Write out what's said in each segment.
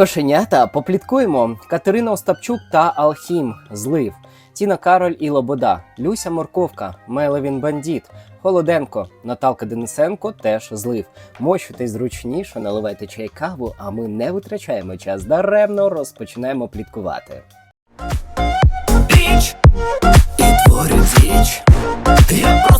Кошенята попліткуємо. Катерина Остапчук та Алхім Злив. Тіна Кароль і Лобода, Люся Морковка, Мелевін Бандіт, Холоденко, Наталка Денисенко теж злив. Мощуйтесь зручніше, наливайте чай каву, а ми не витрачаємо час даремно, розпочинаємо пліткувати. Біч і творю діч. Я просто.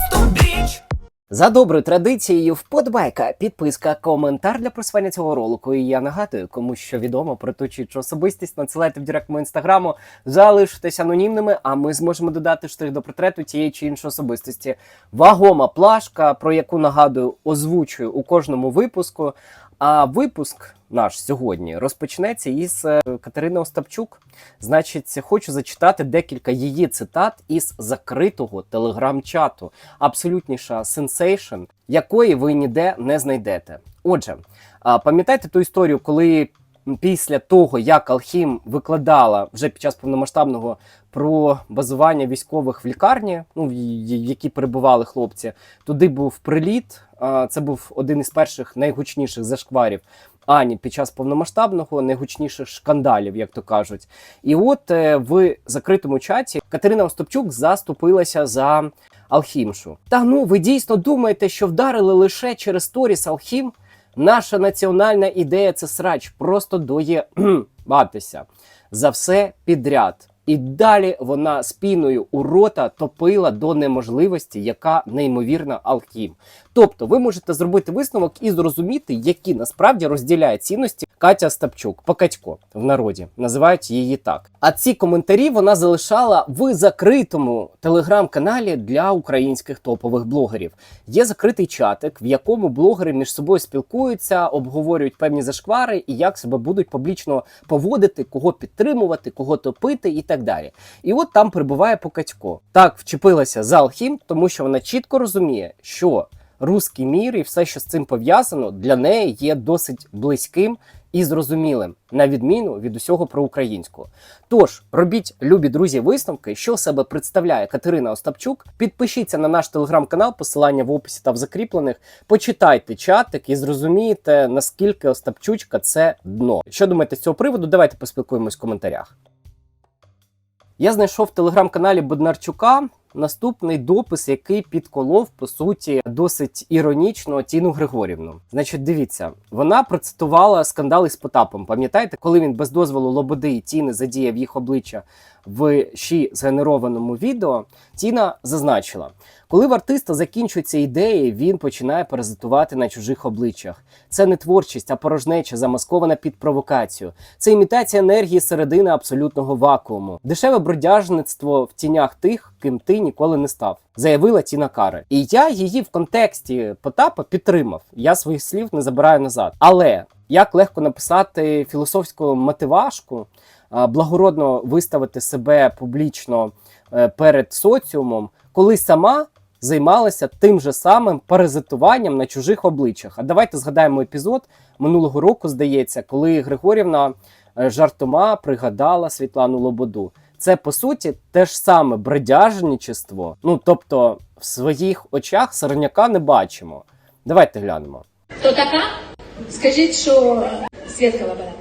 За доброю традицією, вподобайка, підписка, коментар для просування цього ролику. І я нагадую, кому що відомо про ту чи особистість, надсилайте в директ мого інстаграму, залишитесь анонімними, а ми зможемо додати штрих до портрету тієї чи іншої особистості. Вагома плашка, про яку нагадую, озвучую у кожному випуску. А випуск наш сьогодні розпочнеться із е, Катерини Остапчук. Значить, хочу зачитати декілька її цитат із закритого телеграм-чату. Абсолютніша сенсейшн, якої ви ніде не знайдете. Отже, пам'ятаєте ту історію, коли після того, як Алхім викладала вже під час повномасштабного про базування військових в лікарні, ну в які перебували хлопці, туди був приліт. Це був один із перших найгучніших зашкварів. Ані під час повномасштабного найгучніших шкандалів, як то кажуть. І от е, в закритому чаті Катерина Остапчук заступилася за Алхімшу. Та ну ви дійсно думаєте, що вдарили лише через сторіс Алхім? Наша національна ідея це срач, просто доєбатися за все підряд. І далі вона спіною у рота топила до неможливості, яка неймовірна Алхім. Тобто, ви можете зробити висновок і зрозуміти, які насправді розділяє цінності Катя Стапчук, Покатько в народі називають її так. А ці коментарі вона залишала в закритому телеграм-каналі для українських топових блогерів. Є закритий чатик, в якому блогери між собою спілкуються, обговорюють певні зашквари і як себе будуть публічно поводити, кого підтримувати, кого топити і так далі. І от там прибуває Покатько. Так вчепилася за Алхім, тому що вона чітко розуміє, що руський мір і все, що з цим пов'язано, для неї є досить близьким і зрозумілим, на відміну від усього проукраїнського. Тож робіть, любі друзі, висновки, що себе представляє Катерина Остапчук. Підпишіться на наш телеграм-канал, посилання в описі та в закріплених. Почитайте чатик і зрозумієте, наскільки Остапчучка це дно. Що думаєте з цього приводу? Давайте поспілкуємось в коментарях. Я знайшов в телеграм-каналі Боднарчука наступний допис, який підколов по суті досить іронічно Тіну Григорівну. Значить, дивіться, вона процитувала скандал із Потапом. Пам'ятаєте, коли він без дозволу Лободи і Тіни задіяв їх обличчя в щі згенерованому відео? Тіна зазначила, коли в артиста закінчуються ідеї, він починає паразитувати на чужих обличчях. Це не творчість, а порожнеча, замаскована під провокацію. Це імітація енергії середини абсолютного вакууму, дешеве бродяжництво в тінях тих, ким ти ніколи не став, заявила Тіна Кари. І я її в контексті Потапа підтримав. Я своїх слів не забираю назад. Але як легко написати філософську мотивашку, благородно виставити себе публічно е, перед соціумом, коли сама займалася тим же самим паразитуванням на чужих обличчях. А давайте згадаємо епізод минулого року, здається, коли Григорівна е, жартома пригадала Світлану Лободу. Це по суті те ж саме бродяжничество. Ну тобто, в своїх очах сорняка не бачимо. Давайте глянемо. Хто така? Скажіть, що Свідка Лобода.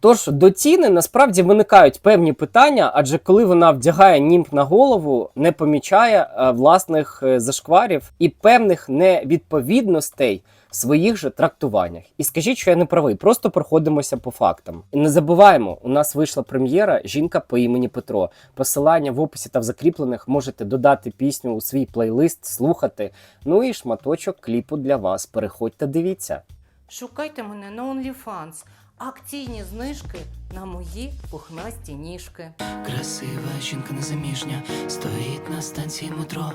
Тож до ціни насправді виникають певні питання, адже коли вона вдягає німб на голову, не помічає е, власних е, зашкварів і певних невідповідностей в своїх же трактуваннях. І скажіть, що я не правий, просто проходимося по фактам. І не забуваємо, у нас вийшла прем'єра Жінка по імені Петро. Посилання в описі та в закріплених можете додати пісню у свій плейлист, слухати. Ну і шматочок кліпу для вас. Переходьте, дивіться. Шукайте мене на OnlyFans. Акційні знижки на мої пухнасті ніжки. Красива жінка незаміжня стоїть на станції метро.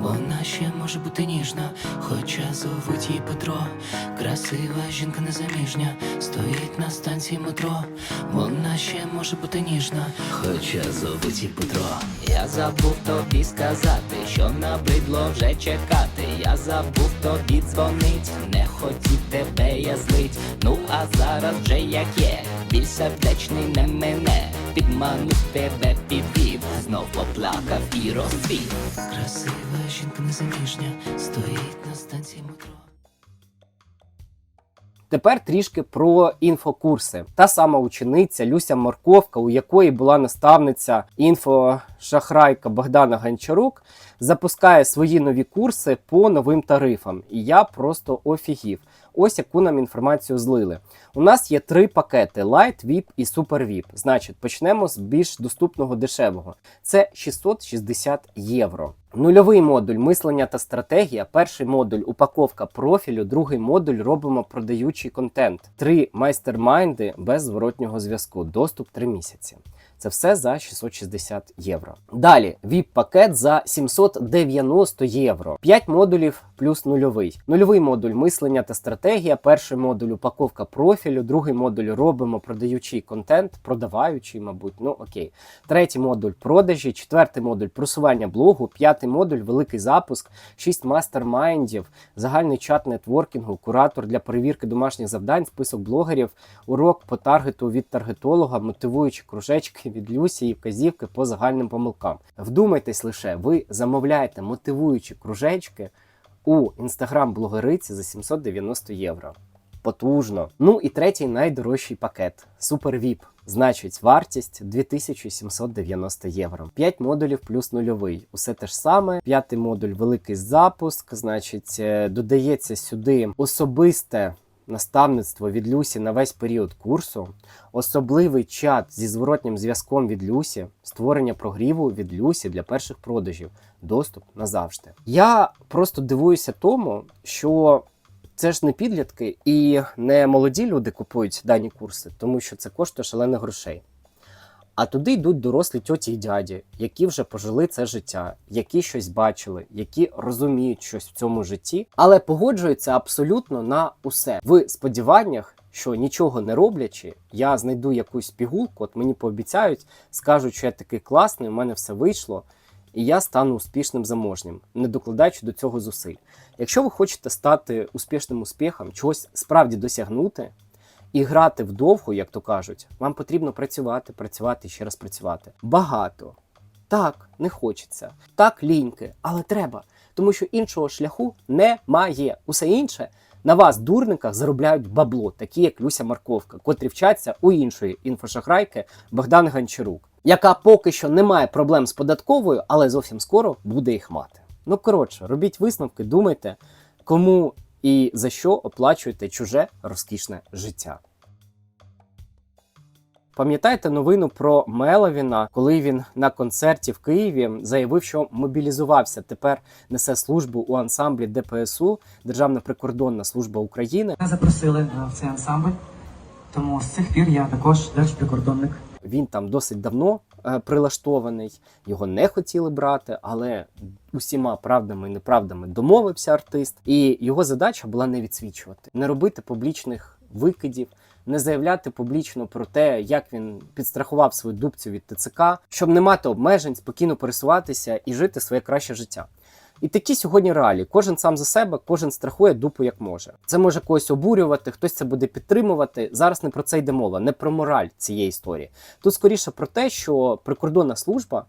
Вона ще може бути ніжна, хоча зовуть її Петро. Красива жінка незаміжня стоїть на станції метро. Вона ще може бути ніжна, хоча зовуть її Петро. Я забув тобі сказати, що набридло вже чекати. Я забув тобі дзвонить, не хотів тебе я злить. Ну а зараз вже як є, біль сердечний не мене. Підманув тебе підвів, знов поплакав і розцвів. Красива жінка незаміжня стоїть на станції метро. Тепер трішки про інфокурси. Та сама учениця Люся Морковка, у якої була наставниця інфошахрайка Богдана Гончарук, запускає свої нові курси по новим тарифам. І я просто офігів. Ось яку нам інформацію злили. У нас є три пакети: Light, VIP і Super VIP. Значить, почнемо з більш доступного дешевого. Це 660 євро. Нульовий модуль мислення та стратегія. Перший модуль упаковка профілю, другий модуль робимо продаючий контент. Три майстермайнди без зворотнього зв'язку. Доступ 3 місяці. Це все за 660 євро. Далі VIP-пакет за 790 євро. 5 модулів плюс нульовий. Нульовий модуль мислення та стратегія. Перший модуль упаковка профілю, другий модуль робимо продаючий контент, продаваючий, мабуть. Ну окей. Третій модуль продажі, четвертий модуль просування блогу, п'ятий модуль великий запуск, шість мастермайндів, загальний чат нетворкінгу, куратор для перевірки домашніх завдань, список блогерів, урок по таргету від таргетолога, мотивуючі кружечки від Люсі і вказівки по загальним помилкам. Вдумайтесь лише, ви замовляєте мотивуючі кружечки у інстаграм-блогериці за 790 євро. Потужно. Ну і третій найдорожчий пакет Super VIP. Значить, вартість 2790 євро. 5 модулів плюс нульовий. Усе те ж саме. П'ятий модуль великий запуск. Значить, е, додається сюди особисте наставництво від Люсі на весь період курсу, особливий чат зі зворотнім зв'язком від Люсі, створення прогріву від Люсі для перших продажів, доступ назавжди. Я просто дивуюся тому, що це ж не підлітки і не молоді люди купують дані курси, тому що це коштує шалених грошей. А туди йдуть дорослі тьоті й дяді, які вже пожили це життя, які щось бачили, які розуміють щось в цьому житті, але погоджуються абсолютно на усе в сподіваннях, що нічого не роблячи, я знайду якусь пігулку, от мені пообіцяють, скажуть, що я такий класний, у мене все вийшло, і я стану успішним заможнім, не докладаючи до цього зусиль. Якщо ви хочете стати успішним успіхом, чогось справді досягнути і грати вдовго, як то кажуть, вам потрібно працювати, працювати і ще раз працювати. Багато. Так, не хочеться. Так, ліньки, але треба. Тому що іншого шляху немає. Усе інше на вас, дурниках, заробляють бабло, такі як Люся Марковка, котрі вчаться у іншої інфошахрайки Богдан Гончарук, яка поки що не має проблем з податковою, але зовсім скоро буде їх мати. Ну коротше, робіть висновки, думайте, кому і за що оплачуєте чуже розкішне життя. Пам'ятаєте новину про Меловіна, коли він на концерті в Києві заявив, що мобілізувався. Тепер несе службу у ансамблі ДПСУ Державна прикордонна служба України. Мене запросили в цей ансамбль, тому з цих пір я також держприкордонник. Він там досить давно е, прилаштований, його не хотіли брати, але усіма правдами і неправдами домовився артист. І його задача була не відсвічувати, не робити публічних викидів, не заявляти публічно про те, як він підстрахував свою дубцю від ТЦК, щоб не мати обмежень, спокійно пересуватися і жити своє краще життя. І такі сьогодні реалії. Кожен сам за себе, кожен страхує дупу як може. Це може когось обурювати, хтось це буде підтримувати. Зараз не про це йде мова, не про мораль цієї історії. Тут скоріше про те, що прикордонна служба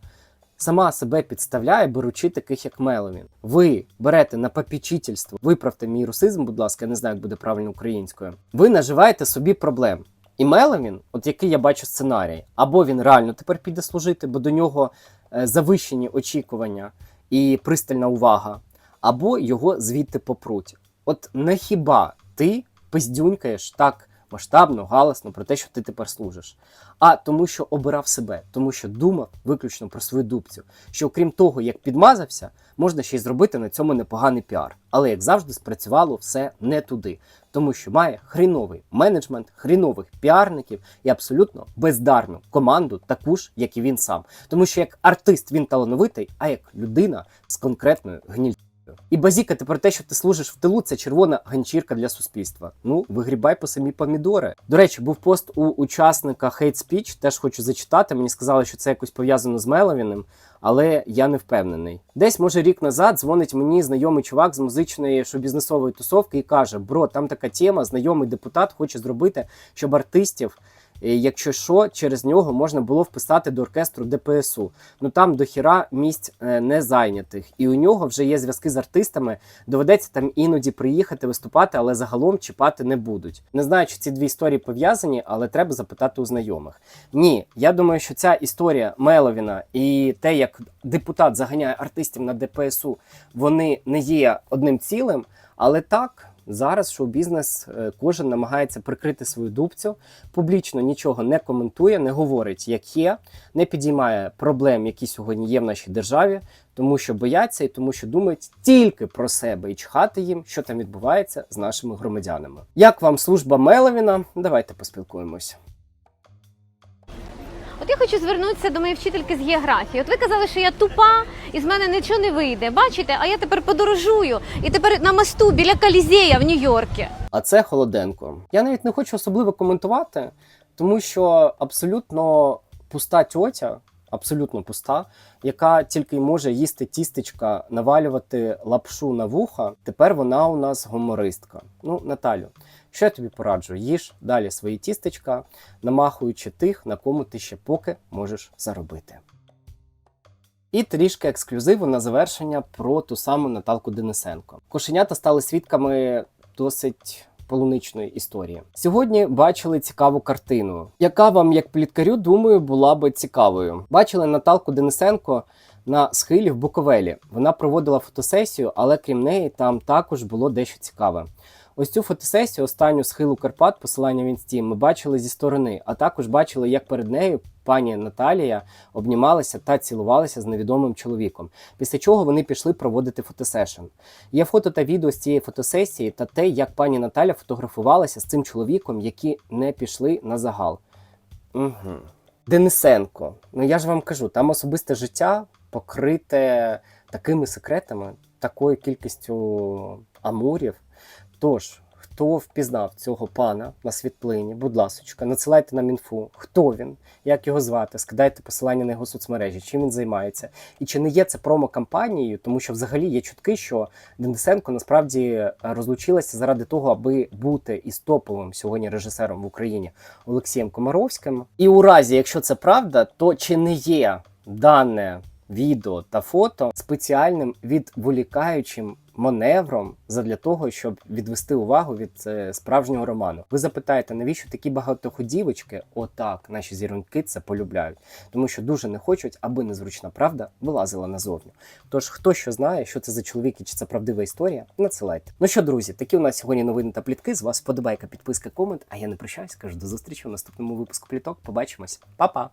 сама себе підставляє, беручи таких як Меловін. Ви берете на попічительство, виправте мій русизм, будь ласка, я не знаю, як буде правильно українською. Ви наживаєте собі проблем. І Меловін, от який я бачу сценарій, або він реально тепер піде служити, бо до нього е, завищені очікування і пристальна увага, або його звідти попруть. От не хіба ти пиздюнькаєш так масштабно, галасно про те, що ти тепер служиш, а тому, що обирав себе, тому що думав виключно про свою дубцю. Що окрім того, як підмазався, можна ще й зробити на цьому непоганий піар. Але як завжди, спрацювало все не туди, тому що має хріновий менеджмент, хрінових піарників і абсолютно бездарну команду, таку ж, як і він сам. Тому що як артист він талановитий, а як людина з конкретною гніль. І базікати про те, що ти служиш в тилу, це червона ганчірка для суспільства. Ну, вигрібай по самі помідори. До речі, був пост у учасника Hate Speech, теж хочу зачитати. Мені сказали, що це якось пов'язано з Меловіним, але я не впевнений. Десь, може, рік назад дзвонить мені знайомий чувак з музичної шоу-бізнесової тусовки і каже: Бро, там така тема, знайомий депутат хоче зробити, щоб артистів. Якщо що, через нього можна було вписати до оркестру ДПСУ. Ну там до хіра місць е, не зайнятих. І у нього вже є зв'язки з артистами. Доведеться там іноді приїхати виступати, але загалом чіпати не будуть. Не знаю, чи ці дві історії пов'язані, але треба запитати у знайомих. Ні, я думаю, що ця історія Меловіна і те, як депутат заганяє артистів на ДПСУ, вони не є одним цілим, але так. Зараз шоу-бізнес е, кожен намагається прикрити свою дубцю, публічно нічого не коментує, не говорить, як є, не підіймає проблем, які сьогодні є в нашій державі, тому що бояться і тому, що думають тільки про себе і чхати їм, що там відбувається з нашими громадянами. Як вам служба Меловіна? Давайте поспілкуємось. От я хочу звернутися до моєї вчительки з географії. От ви казали, що я тупа і з мене нічого не вийде. Бачите, а я тепер подорожую і тепер на мосту біля Колізея в Нью-Йорку. А це Холоденко. Я навіть не хочу особливо коментувати, тому що абсолютно пуста тьотя, абсолютно пуста, яка тільки й може їсти тістечка, навалювати лапшу на вуха. Тепер вона у нас гумористка. Ну, Наталю, що я тобі пораджу? Їж далі свої тістечка, намахуючи тих, на кому ти ще поки можеш заробити. І трішки ексклюзиву на завершення про ту саму Наталку Денисенко. Кошенята стали свідками досить полуничної історії. Сьогодні бачили цікаву картину, яка вам, як пліткарю, думаю, була би цікавою. Бачили Наталку Денисенко на схилі в Буковелі. Вона проводила фотосесію, але крім неї там також було дещо цікаве. Ось цю фотосесію, останню схилу Карпат, посилання в інсті, ми бачили зі сторони, а також бачили, як перед нею пані Наталія обнімалася та цілувалася з невідомим чоловіком. Після чого вони пішли проводити фотосешн. Є фото та відео з цієї фотосесії та те, як пані Наталя фотографувалася з цим чоловіком, які не пішли на загал. Угу. Денисенко. Ну я ж вам кажу, там особисте життя покрите такими секретами, такою кількістю амурів. Тож, хто впізнав цього пана на світлині, будь ласочка, надсилайте нам інфу, хто він, як його звати, скидайте посилання на його соцмережі, чим він займається. І чи не є це промо-кампанією, тому що взагалі є чутки, що Денисенко насправді е, розлучилася заради того, аби бути із топовим сьогодні режисером в Україні Олексієм Комаровським. І у разі, якщо це правда, то чи не є дане відео та фото спеціальним відволікаючим маневром задля того, щоб відвести увагу від е, справжнього роману. Ви запитаєте, навіщо такі багатоходівочки? Отак наші зіроньки це полюбляють, тому що дуже не хочуть, аби незручна правда вилазила назовню. Тож, хто що знає, що це за чоловік і чи це правдива історія, надсилайте. Ну що, друзі, такі у нас сьогодні новини та плітки. З вас вподобайка, підписка, комент. А я не прощаюсь, кажу до зустрічі у наступному випуску пліток. Побачимось, Па-па!